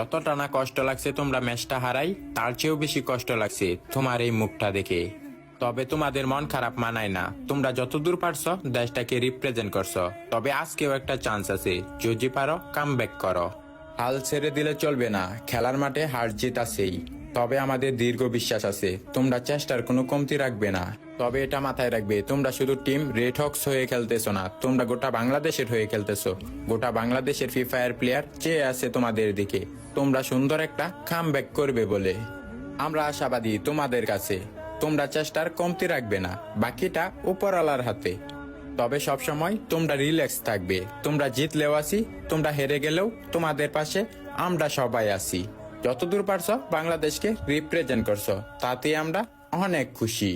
যতটা না কষ্ট লাগছে তোমরা ম্যাচটা হারাই, তার চেয়েও বেশি কষ্ট লাগছে তোমার এই মুখটা দেখে। তবে তোমাদের মন খারাপ মানায় না। তোমরা যতদূর পারছ দেশটাকে রিপ্রেজেন্ট করছ। তবে আজকেও একটা চান্স আছে। যদি পারো কাম ব্যাক করো। হাল ছেড়ে দিলে চলবে না। খেলার মাঠে হার জিত আছেই। তবে আমাদের দীর্ঘ বিশ্বাস আছে। তোমরা চেষ্টার কোনো কমতি রাখবে না। তবে এটা মাথায় রাখবে, তোমরা শুধু টিম রেড হয়ে খেলতেছো না, তোমরা গোটা বাংলাদেশের হয়ে খেলতেছো। গোটা বাংলাদেশের ফ্রি ফায়ার প্লেয়ার চেয়ে আছে তোমাদের দিকে। তোমরা সুন্দর একটা খাম করবে বলে। আমরা আশাবাদী তোমাদের কাছে। তোমরা চেষ্টার কমতি রাখবে না, বাকিটা উপরওয়ালার হাতে। তবে সবসময় তোমরা রিল্যাক্স থাকবে। তোমরা জিতলেও আসি তোমরা হেরে গেলেও তোমাদের পাশে আমরা সবাই আছি। যতদূর পারছ বাংলাদেশকে রিপ্রেজেন্ট করছ তাতে আমরা অনেক খুশি।